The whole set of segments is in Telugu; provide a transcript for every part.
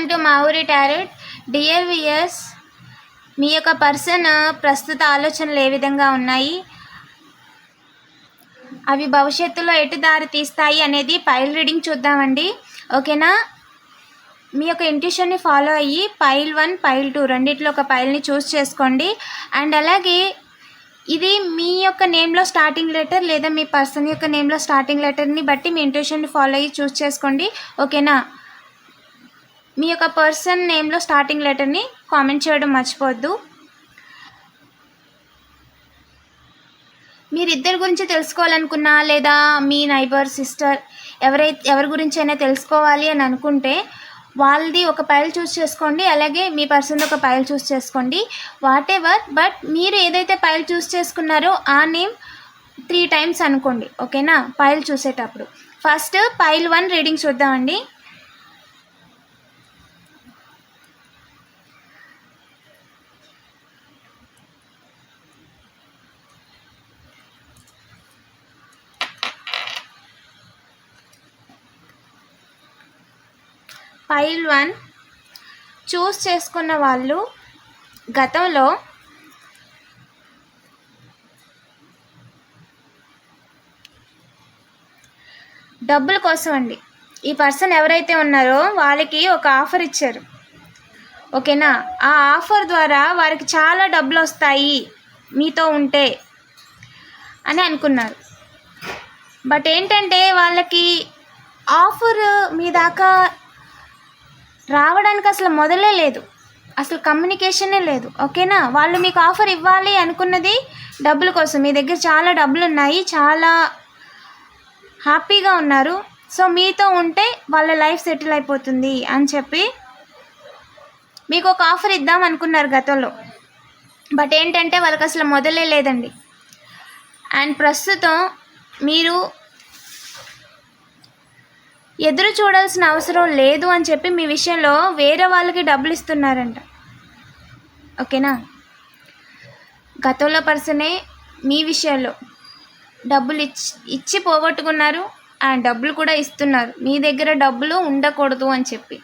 Welcome to Mavuri tarot. Dear viewers మీ యొక్క పర్సన్ ప్రస్తుత ఆలోచనలు ఏ విధంగా ఉన్నాయి? అవి భవిష్యత్తులో ఎటు దారి తీస్తాయి అనేది పైల్ రీడింగ్ చూద్దామండి. ఓకేనా? మీ యొక్క ఇంట్యూషన్ని ఫాలో అయ్యి పైల్ వన్ పైల్ టూ రెండిట్లో ఒక పైల్ని చూస్ చేసుకోండి. అండ్ అలాగే ఇది మీ యొక్క నేమ్లో స్టార్టింగ్ లెటర్ లేదా మీ పర్సన్ యొక్క నేమ్లో స్టార్టింగ్ లెటర్ని బట్టి మీ ఇంట్యూషన్ని ఫాలో అయ్యి చూస్ చేసుకోండి. ఓకేనా? మీ యొక్క పర్సన్ నేమ్లో స్టార్టింగ్ లెటర్ని కామెంట్ చేయడం మర్చిపోవద్దు. మీరిద్దరి గురించి తెలుసుకోవాలనుకున్నా లేదా మీ నైబర్ సిస్టర్ ఎవరైతే ఎవరి గురించి అయినా తెలుసుకోవాలి అని అనుకుంటే వాళ్ళది ఒక పైల్ చూస్ చేసుకోండి అలాగే మీ పర్సన్ ఒక పైల్ చూస్ చేసుకోండి. వాట్ ఎవర్ బట్ మీరు ఏదైతే పైల్ చూస్ చేసుకున్నారో ఆ నేమ్ త్రీ టైమ్స్ అనుకోండి ఓకేనా? పైల్ చూసేటప్పుడు. ఫస్ట్ పైల్ వన్ రీడింగ్ చూద్దామండి. పైల్ వన్ చూస్ చేసుకున్న వాళ్ళు గతంలో డబ్బుల కోసం అండి. ఈ పర్సన్ ఎవరైతే ఉన్నారో వాళ్ళకి ఒక ఆఫర్ ఇచ్చారు. ఓకేనా? ఆ ఆఫర్ ద్వారా వారికి చాలా డబ్బులు వస్తాయి మీతో ఉంటే అని అనుకున్నారు. బట్ ఏంటంటే వాళ్ళకి ఆఫర్ మీ దాకా రావడానికి అసలు మొదలే లేదు. అసలు కమ్యూనికేషనే లేదు. ఓకేనా వాళ్ళు మీకు ఆఫర్ ఇవ్వాలి అనుకున్నది డబ్బుల కోసం. మీ దగ్గర చాలా డబ్బులు ఉన్నాయి. చాలా హ్యాపీగా ఉన్నారు. సో మీతో ఉంటే వాళ్ళ లైఫ్ సెటిల్ అయిపోతుంది అని చెప్పి మీకు ఒక ఆఫర్ ఇద్దాం అనుకున్నారు గతంలో. బట్ ఏంటంటే వాళ్ళకి అసలు మొదలే లేదండి. అండ్ ప్రస్తుతం మీరు ఎదురు చూడాల్సిన అవసరం లేదు అని చెప్పి మీ విషయంలో వేరే వాళ్ళకి డబ్బులు ఇస్తున్నారంట. ఓకేనా? గతంలో పర్సనే మీ విషయంలో డబ్బులు ఇచ్చి ఇచ్చి పోగొట్టుకున్నారు. అండ్ డబ్బులు కూడా ఇస్తున్నారు. మీ దగ్గర డబ్బులు ఉండకూడదు అని చెప్పి.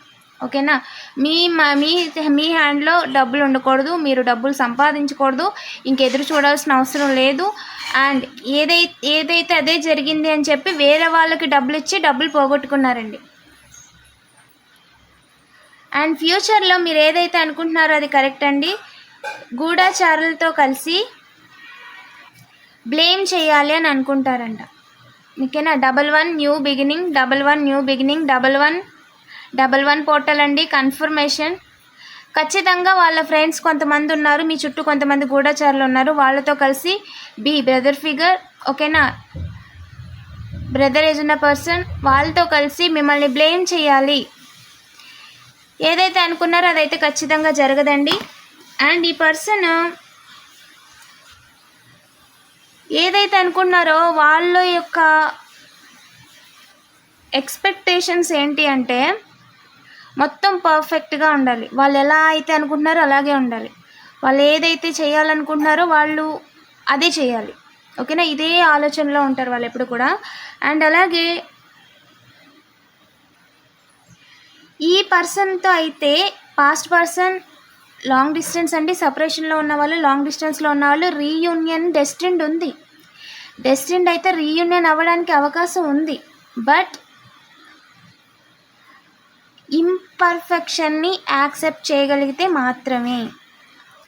ఓకేనా? మీ మా- మీ మీ హ్యాండ్లో డబ్బులు ఉండకూడదు మీరు డబ్బులు సంపాదించకూడదు ఇంకెదురు చూడాల్సిన అవసరం లేదు. అండ్ ఏదైతే ఏదైతే అదే జరిగింది అని చెప్పి వేరే వాళ్ళకి డబ్బులు ఇచ్చి డబ్బులు పోగొట్టుకున్నారండి. అండ్ ఫ్యూచర్లో మీరు ఏదైతే అనుకుంటున్నారో అది కరెక్ట్ అండి. గూఢాచారులతో కలిసి బ్లేమ్ చేయాలి అని అనుకుంటారంట. ఓకేనా? Double one new beginning double one new beginning double one double one portal అండి. కన్ఫర్మేషన్. ఖచ్చితంగా వాళ్ళ ఫ్రెండ్స్ కొంతమంది ఉన్నారు. మీ చుట్టూ కొంతమంది గూఢచారులు ఉన్నారు. వాళ్ళతో కలిసి బి బ్రదర్ ఫిగర్ ఓకేనా? బ్రదర్ ఏజ్ ఉన్న పర్సన్. వాళ్ళతో కలిసి మిమ్మల్ని బ్లేమ్ చేయాలి. ఏదైతే అనుకున్నారో అదైతే ఖచ్చితంగా జరగదండి. అండ్ ఈ పర్సన్ ఏదైతే అనుకున్నారో వాళ్ళ యొక్క ఎక్స్పెక్టేషన్స్ ఏంటి అంటే మొత్తం పర్ఫెక్ట్గా ఉండాలి. వాళ్ళు ఎలా అయితే అనుకుంటున్నారో అలాగే ఉండాలి. వాళ్ళు ఏదైతే చేయాలనుకుంటున్నారో వాళ్ళు అదే చేయాలి. ఓకేనా? ఇదే ఆలోచనలో ఉంటారు వాళ్ళు ఎప్పుడు కూడా. అండ్ అలాగే ఈ పర్సన్తో అయితే పాస్ట్ పర్సన్ లాంగ్ డిస్టెన్స్ అండి. సపరేషన్లో ఉన్న వాళ్ళు లాంగ్ డిస్టెన్స్లో ఉన్న వాళ్ళు రీయూనియన్ డెస్టిండ్ ఉంది. డెస్టిండ్ అయితే రీయూనియన్ అవ్వడానికి అవకాశం ఉంది. బట్ ఇంపర్ఫెక్షన్ని యాక్సెప్ట్ చేయగలిగితే మాత్రమే.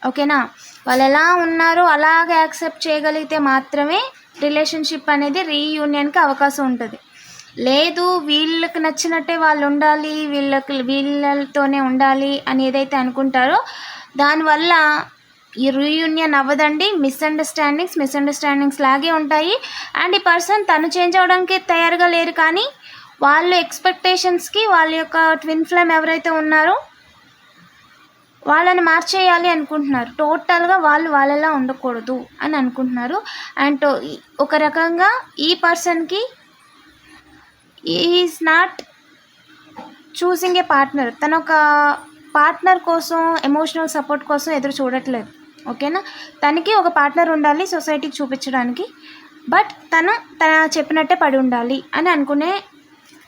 ఓకేనా? వాళ్ళు ఎలా ఉన్నారో అలాగే యాక్సెప్ట్ చేయగలిగితే మాత్రమే రిలేషన్షిప్ అనేది రీయూనియన్కి అవకాశం ఉంటుంది. లేదు వీళ్ళకి నచ్చినట్టే వాళ్ళు ఉండాలి వీళ్ళకి వీళ్ళతోనే ఉండాలి అని ఏదైతే అనుకుంటారో దానివల్ల ఈ రీయూనియన్ అవ్వదండి. మిస్అండర్స్టాండింగ్స్ మిస్అండర్స్టాండింగ్స్ లాగే ఉంటాయి. అండ్ ఈ పర్సన్ తను చేంజ్ అవ్వడానికి తయారుగా లేరు కానీ వాళ్ళ ఎక్స్పెక్టేషన్స్కి వాళ్ళ యొక్క ట్విన్ ఫ్లేమ్ ఎవరైతే ఉన్నారో వాళ్ళని మార్చేయాలి అనుకుంటున్నారు. టోటల్గా వాళ్ళు వాళ్ళలా ఉండకూడదు అని అనుకుంటున్నారు. అండ్ ఒక రకంగా ఈ పర్సన్కి is not choosing a partner తన ఒక పార్ట్నర్ కోసం ఎమోషనల్ సపోర్ట్ కోసం ఎదురు చూడట్లేదు. ఓకేనా తనకి ఒక పార్ట్నర్ ఉండాలి సొసైటీకి చూపించడానికి. బట్ తను తన చెప్పినట్టే పడి ఉండాలి అని అనుకునే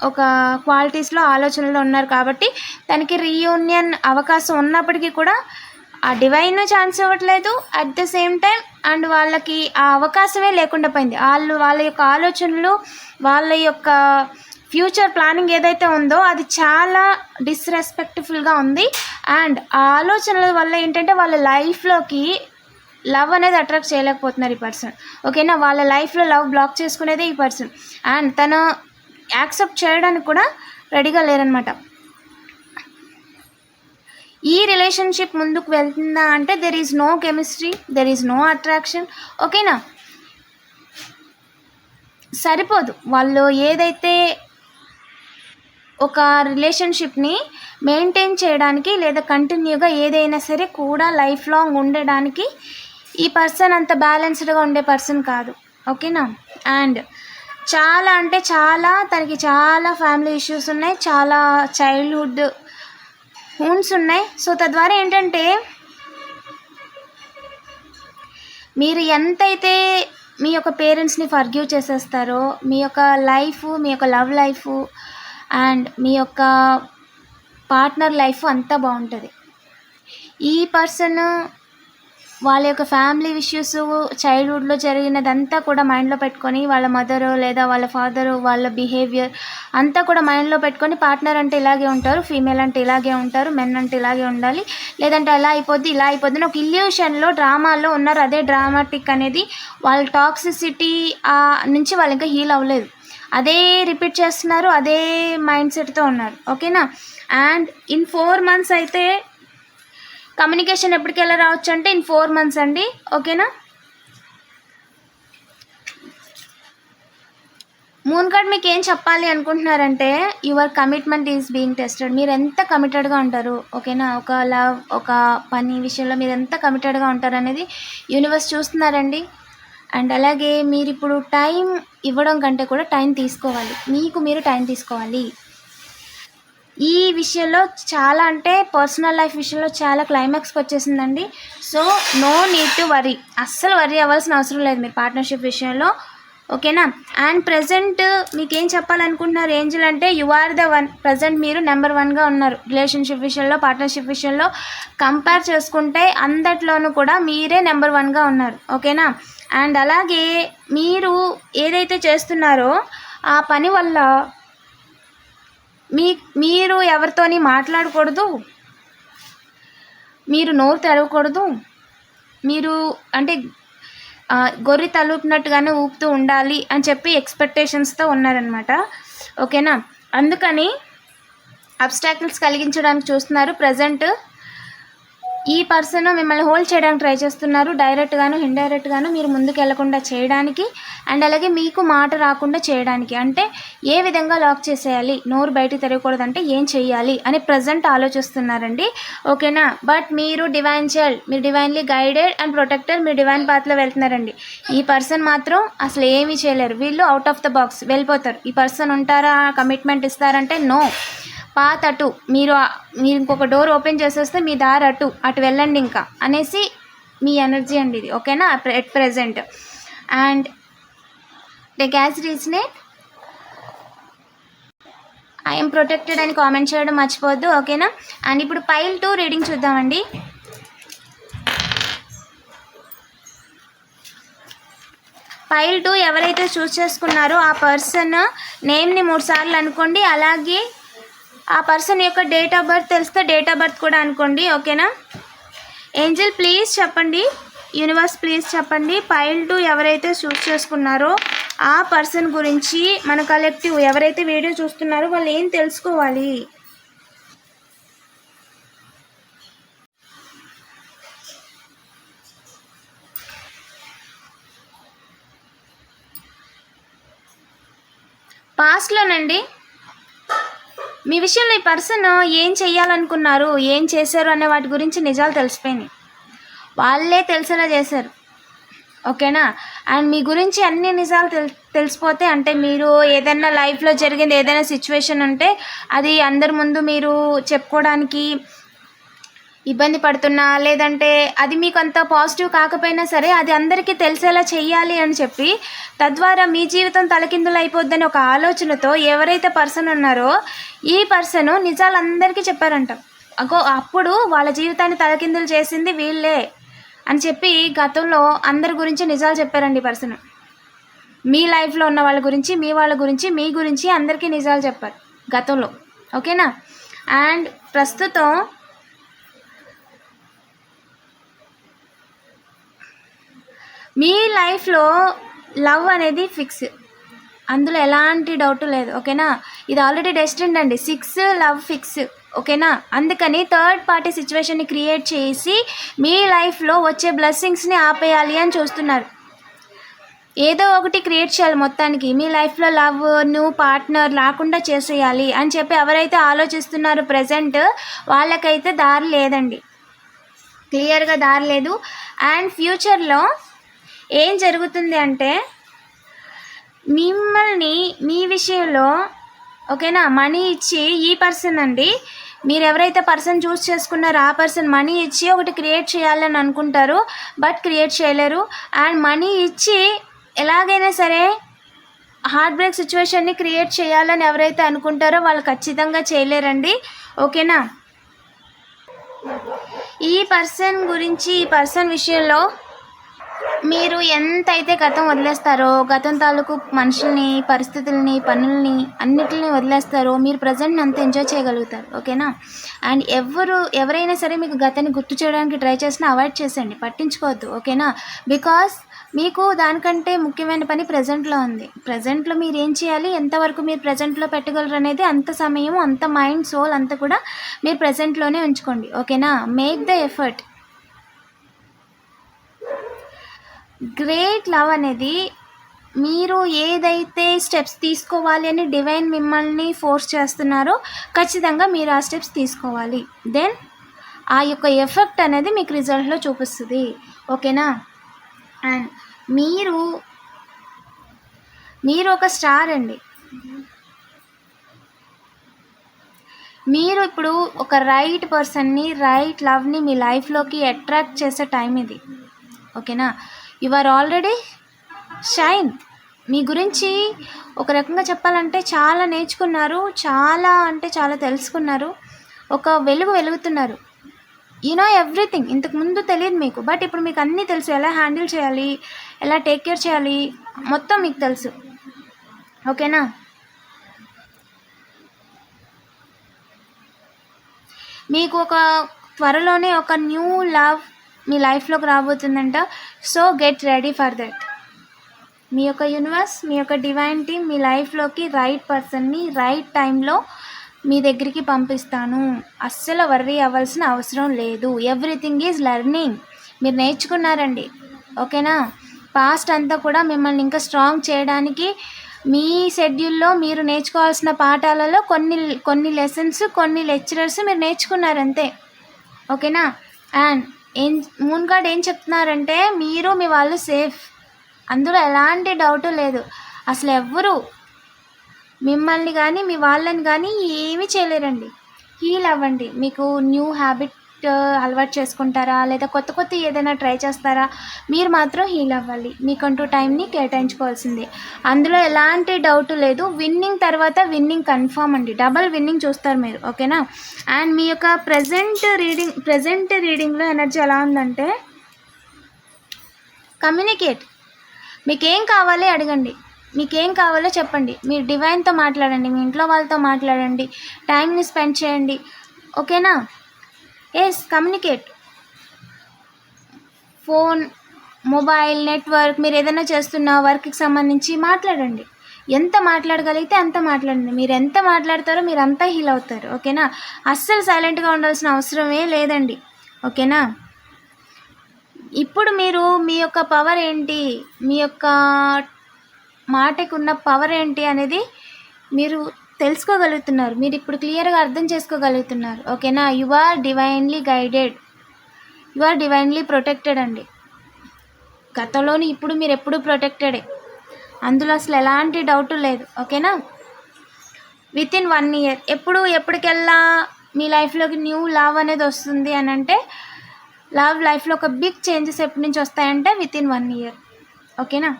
ఒక క్వాలిటీస్లో ఆలోచనలో ఉన్నారు కాబట్టి తనకి రీయూనియన్ అవకాశం ఉన్నప్పటికీ కూడా ఆ డివైన్ ఛాన్స్ ఇవ్వట్లేదు. At the same time and వాళ్ళకి ఆ అవకాశమే లేకుండా పోయింది. వాళ్ళు వాళ్ళ యొక్క ఆలోచనలు వాళ్ళ యొక్క ఫ్యూచర్ ప్లానింగ్ ఏదైతే ఉందో అది చాలా డిస్రెస్పెక్ట్ఫుల్గా ఉంది. అండ్ ఆ ఆలోచనల వల్ల ఏంటంటే వాళ్ళ లైఫ్లోకి లవ్ అనేది అట్రాక్ట్ చేయలేకపోతున్నారు ఈ పర్సన్ ఓకేనా వాళ్ళ లైఫ్లో లవ్ బ్లాక్ చేసుకునేదే ఈ పర్సన్ అండ్ తను యాక్సెప్ట్ చేయడానికి కూడా రెడీగా లేరనమాట ఈ రిలేషన్షిప్ ముందుకు వెళ్తుందా అంటే there is no chemistry there is no attraction ఓకేనా సరిపోదు. వాళ్ళు ఏదైతే ఒక రిలేషన్షిప్ని మెయింటైన్ చేయడానికి లేదా కంటిన్యూగా ఏదైనా సరే కూడా లైఫ్ లాంగ్ ఉండడానికి ఈ పర్సన్ అంత బ్యాలెన్స్డ్గా ఉండే పర్సన్ కాదు. ఓకేనా అండ్ చాలా అంటే చాలా తనకి చాలా ఫ్యామిలీ ఇష్యూస్ ఉన్నాయి చాలా చైల్డ్హుడ్ హూన్స్ ఉన్నాయి. సో తద్వారా ఏంటంటే మీరు ఎంతైతే మీ యొక్క పేరెంట్స్ని ఫర్గ్యూ చేసేస్తారో మీ యొక్క లైఫ్ మీ యొక్క లవ్ లైఫ్ అండ్ మీ యొక్క పార్ట్నర్ లైఫ్ అంతా బాగుంటుంది. ఈ పర్సన్ వాళ్ళ యొక్క ఫ్యామిలీ ఇష్యూస్ చైల్డ్హుడ్లో జరిగినదంతా కూడా మైండ్లో పెట్టుకొని వాళ్ళ మదరు లేదా వాళ్ళ ఫాదరు వాళ్ళ బిహేవియర్ అంతా కూడా మైండ్లో పెట్టుకొని పార్ట్నర్ అంటే ఇలాగే ఉంటారు ఫీమేల్ అంటే ఇలాగే ఉంటారు మెన్ అంటే ఇలాగే ఉండాలి. లేదంటే అలా అయిపోద్ది ఇలా అయిపోద్ది ఒక ఇల్యూషన్లో డ్రామాలో ఉన్నారు. అదే డ్రామాటిక్ అనేది వాళ్ళ టాక్సిసిటీ నుంచి వాళ్ళు ఇంకా హీల్ అవ్వలేదు. అదే రిపీట్ చేస్తున్నారు అదే మైండ్ సెట్తో ఉన్నారు. ఓకేనా అండ్ ఇన్ ఫోర్ మంత్స్ అయితే కమ్యూనికేషన్ ఎప్పటికెలా రావచ్చు అంటే ఇన్ ఫోర్ మంత్స్ అండి. ఓకేనా? మూన్ కార్డ్ మీకు ఏం చెప్పాలి అనుకుంటున్నారంటే your commitment is being tested. మీరు ఎంత కమిటెడ్గా ఉంటారు ఓకేనా? ఒక లవ్ ఒక పని విషయంలో మీరు ఎంత కమిటెడ్గా ఉంటారు అనేది యూనివర్స్ చూస్తున్నారండి. అండ్ అలాగే మీరు ఇప్పుడు టైం ఇవ్వడం కంటే కూడా టైం తీసుకోవాలి. మీకు మీరు టైం తీసుకోవాలి. ఈ విషయంలో చాలా అంటే పర్సనల్ లైఫ్ విషయంలో చాలా క్లైమాక్స్కి వచ్చేసిందండి. So no need to worry అస్సలు వరీ అవ్వాల్సిన అవసరం లేదు మీరు పార్ట్నర్షిప్ విషయంలో. ఓకేనా? అండ్ ప్రజెంట్ మీకేం చెప్పాలనుకుంటున్నారు ఏంజల్ అంటే you are the one present మీరు నెంబర్ వన్గా ఉన్నారు. రిలేషన్షిప్ విషయంలో పార్ట్నర్షిప్ విషయంలో కంపేర్ చేసుకుంటే అందట్లోనూ కూడా మీరే నెంబర్ వన్గా ఉన్నారు. ఓకేనా? అండ్ అలాగే మీరు ఏదైతే చేస్తున్నారో ఆ పని వల్ల మీ మీరు ఎవరితోని మాట్లాడకూడదు. మీరు నోరు తెరవకూడదు. మీరు అంటే గొర్రె తలుపునట్టుగానే ఊపుతూ ఉండాలి అని చెప్పి ఎక్స్పెక్టేషన్స్తో ఉన్నారనమాట ఓకేనా? అందుకని అబ్స్టాకిల్స్ కలిగించడానికి చూస్తున్నారు. ప్రజెంట్ ఈ పర్సన్ మిమ్మల్ని హోల్డ్ చేయడానికి ట్రై చేస్తున్నారు. డైరెక్ట్గాను ఇండైరెక్ట్గాను మీరు ముందుకు వెళ్ళకుండా చేయడానికి అండ్ అలాగే మీకు మాట రాకుండా చేయడానికి. అంటే ఏ విధంగా లాక్ చేసేయాలి? నోరు బయటికి తిరగకూడదంటే ఏం చేయాలి అని ప్రజెంట్ ఆలోచిస్తున్నారండి. ఓకేనా బట్ మీరు డివైన్ చైల్డ్ మీరు డివైన్లీ గైడెడ్ అండ్ ప్రొటెక్టర్ మీరు డివైన్ పాత్లో వెళ్తున్నారండి. ఈ పర్సన్ మాత్రం అసలు ఏమీ చేయలేరు. వీళ్ళు అవుట్ ఆఫ్ ద బాక్స్ వెళ్ళిపోతారు. ఈ పర్సన్ ఉంటారా? కమిట్మెంట్ ఇస్తారంటే నో పాత్ అటు మీరు మీరు ఇంకొక డోర్ ఓపెన్ చేసేస్తే మీ దారి అటు అటు వెళ్ళండి ఇంకా అనేసి మీ ఎనర్జీ అండి ఇది ఓకేనా at present and the gas resonate I am protected అని కామెంట్ చేయడం మర్చిపోవద్దు ఓకేనా అండ్ ఇప్పుడు పైల్ టూ రీడింగ్ చూద్దామండి. పైల్ టూ ఎవరైతే చూస్ చేసుకున్నారో ఆ పర్సన్ నేమ్ని మూడు సార్లు అనుకోండి అలాగే ఆ పర్సన్ యొక్క డేట్ ఆఫ్ బర్త్ తెలిస్తే డేట్ ఆఫ్ బర్త్ కూడా అనుకోండి ఓకేనా? ఏంజల్ ప్లీజ్ చెప్పండి. యూనివర్స్ ప్లీజ్ చెప్పండి. పైల్ టూ ఎవరైతే చూస్ చేసుకున్నారో ఆ పర్సన్ గురించి మన కలెక్టివ్ ఎవరైతే వీడియో చూస్తున్నారో వాళ్ళు ఏం తెలుసుకోవాలి? పాస్ట్లోనండి మీ విషయంలో ఈ పర్సన్ ఏం చేయాలనుకున్నారు ఏం చేశారు అనే వాటి గురించి నిజాలు తెలిసిపోయినాయి. వాళ్ళే తెలిసేలా చేశారు. ఓకేనా? అండ్ మీ గురించి అన్ని నిజాలు తెలి తెలిసిపోతే అంటే మీరు ఏదైనా లైఫ్లో జరిగింది ఏదైనా సిచ్యువేషన్ ఉంటే అది అందరి ముందు మీరు చెప్పుకోవడానికి ఇబ్బంది పడుతున్నా లేదంటే అది మీకు అంత పాజిటివ్ కాకపోయినా సరే అది అందరికీ తెలిసేలా చెయ్యాలి అని చెప్పి తద్వారా మీ జీవితం తలకిందులు అయిపోద్దని ఒక ఆలోచనతో ఎవరైతే పర్సన్ ఉన్నారో ఈ పర్సన్ నిజాలందరికీ చెప్పారంట. అగో అప్పుడు వాళ్ళ జీవితాన్ని తలకిందులు చేసింది వీళ్ళే అని చెప్పి గతంలో అందరి గురించి నిజాలు చెప్పారండి పర్సన్. మీ లైఫ్లో ఉన్న వాళ్ళ గురించి మీ వాళ్ళ గురించి మీ గురించి అందరికీ నిజాలు చెప్పారు గతంలో. ఓకేనా? అండ్ ప్రస్తుతం మీ లైఫ్లో లవ్ అనేది ఫిక్స్ అందులో ఎలాంటి డౌట్ లేదు ఓకేనా? ఇది ఆల్రెడీ డెస్టిండ్ అండి. సిక్స్ లవ్ ఫిక్స్ ఓకేనా? అందుకని థర్డ్ పార్టీ సిచ్యువేషన్ని క్రియేట్ చేసి మీ లైఫ్లో వచ్చే బ్లెస్సింగ్స్ని ఆపేయాలి అని చూస్తున్నారు. ఏదో ఒకటి క్రియేట్ చేయాలి మొత్తానికి. మీ లైఫ్లో లవ్ న్యూ పార్ట్నర్ లేకుండా చేసేయాలి అని చెప్పి ఎవరైతే ఆలోచిస్తున్నారో ప్రజెంట్ వాళ్ళకైతే దారి లేదండి. క్లియర్గా దారి లేదు. అండ్ ఫ్యూచర్లో ఏం జరుగుతుంది అంటే మిమ్మల్ని మీ విషయంలో ఓకేనా మనీ ఇచ్చి ఈ పర్సన్ అండి మీరు ఎవరైతే పర్సన్ చూస్ చేసుకున్నారో ఆ పర్సన్ మనీ ఇచ్చి ఒకటి క్రియేట్ చేయాలని అనుకుంటారు బట్ క్రియేట్ చేయలేరు. అండ్ మనీ ఇచ్చి ఎలాగైనా సరే హార్ట్ బ్రేక్ సిచ్యువేషన్ని క్రియేట్ చేయాలని ఎవరైతే అనుకుంటారో వాళ్ళు ఖచ్చితంగా చేయలేరండి. ఓకేనా? ఈ పర్సన్ గురించి ఈ పర్సన్ విషయంలో మీరు ఎంతైతే గతం వదిలేస్తారో గతం తాలూకు మనుషుల్ని పరిస్థితుల్ని పనుల్ని అన్నిటిని వదిలేస్తారో మీరు ప్రజెంట్ని అంత ఎంజాయ్ చేయగలుగుతారు. ఓకేనా? అండ్ ఎవరు ఎవరైనా సరే మీకు గతాన్ని గుర్తు చేయడానికి ట్రై చేసినా అవాయిడ్ చేసేయండి. పట్టించుకోవద్దు. ఓకేనా? బికాస్ మీకు దానికంటే ముఖ్యమైన పని ప్రజెంట్లో ఉంది. ప్రజెంట్లో మీరు ఏం చేయాలి? ఎంతవరకు మీరు ప్రజెంట్లో పెట్టగలరు అనేది అంత సమయం అంత మైండ్ సోల్ అంతా కూడా మీరు ప్రజెంట్లోనే ఉంచుకోండి. ఓకేనా? Make the effort great love అనేది మీరు ఏదైతే స్టెప్స్ తీసుకోవాలి అని డివైన్ మిమ్మల్ని ఫోర్స్ చేస్తున్నారో ఖచ్చితంగా మీరు ఆ స్టెప్స్ తీసుకోవాలి. దెన్ ఆ యొక్క ఎఫెక్ట్ అనేది మీకు రిజల్ట్లో చూపిస్తుంది. ఓకేనా అండ్ మీరు మీరు ఒక స్టార్ అండి. మీరు ఇప్పుడు ఒక రైట్ పర్సన్ని రైట్ లవ్ని మీ లైఫ్లోకి అట్రాక్ట్ చేసే టైం ఇది. ఓకేనా యు ఆర్ ఆల్రెడీ షైన్ మీ గురించి ఒక రకంగా చెప్పాలంటే చాలా నేర్చుకున్నారు చాలా అంటే చాలా తెలుసుకున్నారు ఒక వెలుగు వెలుగుతున్నారు. యు నో ఎవ్రీథింగ్ ఇంతకు ముందు తెలియదు మీకు బట్ ఇప్పుడు మీకు అన్నీ తెలుసు. ఎలా హ్యాండిల్ చేయాలి ఎలా టేక్ కేర్ చేయాలి మొత్తం మీకు తెలుసు. ఓకేనా మీకు ఒక త్వరలోనే ఒక న్యూ లవ్ మీ లైఫ్లోకి రాబోతుందంట. So get ready for that. మీ యొక్క యూనివర్స్ మీ యొక్క డివైన్ టీమ్ మీ లైఫ్లోకి రైట్ పర్సన్ని రైట్ టైంలో మీ దగ్గరికి పంపిస్తాను. అస్సలు వర్రీ అవ్వాల్సిన అవసరం లేదు. Everything is learning. మీరు నేర్చుకున్నారండి. ఓకేనా? పాస్ట్ అంతా కూడా మిమ్మల్ని ఇంకా స్ట్రాంగ్ చేయడానికి మీ షెడ్యూల్లో మీరు నేర్చుకోవాల్సిన పాఠాలలో కొన్ని కొన్ని లెసన్స్ కొన్ని లెక్చరర్స్ మీరు నేర్చుకున్నారు అంతే ఓకేనా? అండ్ ఏం మూన్ గార్డ్ ఏం చెప్తున్నారంటే మీరు మీ వాళ్ళు సేఫ్ అందులో ఎలాంటి డౌట్ లేదు. అసలు ఎవ్వరు మిమ్మల్ని కానీ మీ వాళ్ళని కానీ ఏమీ చేయలేరండి. హీల్ అవ్వండి. మీకు న్యూ హ్యాబిట్ అలవాటు చేసుకుంటారా? లేదా కొత్త కొత్త ఏదైనా ట్రై చేస్తారా? మీరు మాత్రం హీల్ అవ్వాలి. మీకంటూ టైంని కేటాయించుకోవాల్సిందే. అందులో ఎలాంటి డౌట్ లేదు. విన్నింగ్ తర్వాత విన్నింగ్ కన్ఫామ్ అండి. డబల్ విన్నింగ్ చూస్తారు మీరు. ఓకేనా? అండ్ మీ యొక్క ప్రజెంట్ రీడింగ్ ప్రజెంట్ రీడింగ్లో ఎనర్జీ ఎలా ఉందంటే కమ్యూనికేట్. మీకేం కావాలి అడగండి. మీకేం కావాలో చెప్పండి. మీరు డివైన్తో మాట్లాడండి. మీ ఇంట్లో వాళ్ళతో మాట్లాడండి. టైంని స్పెండ్ చేయండి. ఓకేనా? Yes communicate phone mobile network మీరు ఏదైనా చేస్తున్న వర్క్కి సంబంధించి మాట్లాడండి. ఎంత మాట్లాడగలిగితే అంత మాట్లాడండి. మీరు ఎంత మాట్లాడతారో మీరు అంతా హీల్ అవుతారు. ఓకేనా అస్సలు సైలెంట్గా ఉండాల్సిన అవసరమే లేదండి. ఓకేనా ఇప్పుడు మీరు మీ యొక్క పవర్ ఏంటి? మీ యొక్క మాటకు ఉన్న పవర్ ఏంటి అనేది మీరు తెలుసుకోగలుగుతున్నారు. మీరు ఇప్పుడు క్లియర్గా అర్థం చేసుకోగలుగుతున్నారు. ఓకేనా? You are divinely guided you are divinely protected అండి. గతంలోని ఇప్పుడు మీరు ఎప్పుడు ప్రొటెక్టెడే అందులో అసలు ఎలాంటి డౌట్ లేదు. ఓకేనా? విత్ ఇన్ వన్ ఇయర్ ఎప్పుడు ఎప్పటికెల్లా మీ లైఫ్లోకి న్యూ లవ్ అనేది వస్తుంది అని అంటే లవ్ లైఫ్లో ఒక బిగ్ చేంజెస్ ఎప్పటి నుంచి వస్తాయంటే విత్ ఇన్ వన్ ఇయర్ ఓకేనా?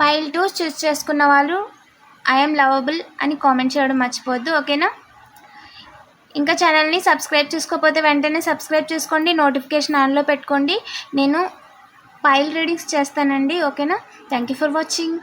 పైల్ టూ చూస్ చేసుకున్న వాళ్ళు ఐఎమ్ లవబుల్ అని కామెంట్ చేయడం మర్చిపోవద్దు ఓకేనా? ఇంకా ఛానల్ని సబ్స్క్రైబ్ చేసుకోకపోతే వెంటనే సబ్స్క్రైబ్ చేసుకోండి నోటిఫికేషన్ ఆన్లో పెట్టుకోండి. నేను పైల్ రీడింగ్స్ చేస్తానండి ఓకేనా? Thank you for watching